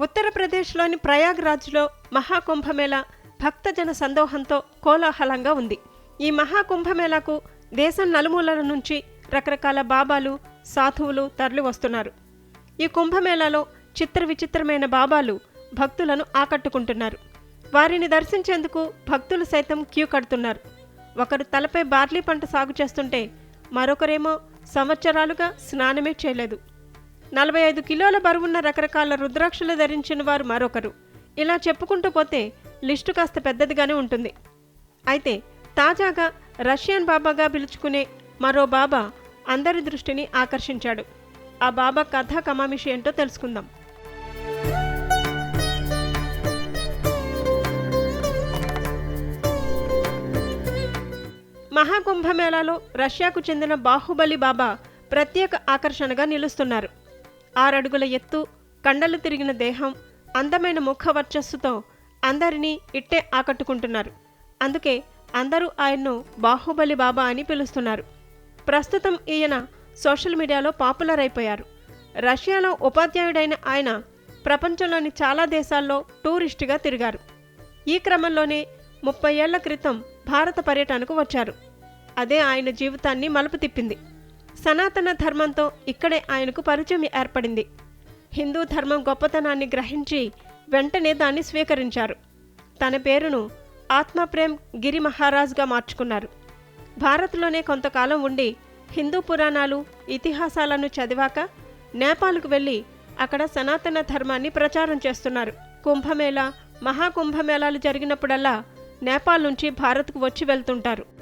ఉత్తరప్రదేశ్లోని ప్రయాగ్రాజ్లో మహాకుంభమేళా భక్తజన సందోహంతో కోలాహలంగా ఉంది. ఈ మహాకుంభమేళాకు దేశం నలుమూలల నుంచి రకరకాల బాబాలు సాధువులు తరలి వస్తున్నారు. ఈ కుంభమేళాలో చిత్ర విచిత్రమైన బాబాలు భక్తులను ఆకట్టుకుంటున్నారు. వారిని దర్శించేందుకు భక్తులు సైతం క్యూ కడుతున్నారు. ఒకరు తలపై బార్లీ పంట సాగు చేస్తుంటే మరొకరేమో సంవత్సరాలుగా స్నానమే చేయలేదు. నలభై ఐదు కిలోల బరువున్న రకరకాల రుద్రాక్షలు ధరించిన వారు మరొకరు. ఇలా చెప్పుకుంటూ పోతే లిస్టు కాస్త పెద్దదిగానే ఉంటుంది. అయితే తాజాగా రష్యన్ బాబాగా పిలుచుకునే మరో బాబా అందరి దృష్టిని ఆకర్షించాడు. ఆ బాబా కథ కమామిషి ఏంటో తెలుసుకుందాం. మహాకుంభమేళాలో రష్యాకు చెందిన బాహుబలి బాబా ప్రత్యేక ఆకర్షణగా నిలుస్తున్నారు. ఆరడుగుల ఎత్తు కండలు తిరిగిన దేహం అందమైన ముఖ వర్చస్సుతో అందరినీ ఇట్టే ఆకట్టుకుంటున్నారు. అందుకే అందరూ ఆయన్ను బాహుబలి బాబా అని పిలుస్తున్నారు. ప్రస్తుతం ఈయన సోషల్ మీడియాలో పాపులర్ అయిపోయారు రష్యాలో ఉపాధ్యాయుడైన ఆయన ప్రపంచంలోని చాలా దేశాల్లో టూరిస్టుగా తిరిగారు. ఈ క్రమంలోనే ముప్పై ఏళ్ళ క్రితం భారత పర్యటనకు వచ్చారు. అదే ఆయన జీవితాన్ని మలుపు తిప్పింది. సనాతన ధర్మంతో ఇక్కడే ఆయనకు పరిచయం ఏర్పడింది. హిందూ ధర్మం గొప్పతనాన్ని గ్రహించి వెంటనే దాన్ని స్వీకరించారు. తన పేరును ఆత్మప్రేమ్ గిరి మహారాజ్గా మార్చుకున్నారు. భారత్లోనే కొంతకాలం ఉండి హిందూ పురాణాలు ఇతిహాసాలను చదివాక నేపాల్కు వెళ్ళి అక్కడ సనాతన ధర్మాన్ని ప్రచారం చేస్తున్నారు. కుంభమేళా మహాకుంభమేళాలు జరిగినప్పుడల్లా నేపాల్ నుంచి భారత్కు వచ్చి వెళ్తుంటారు.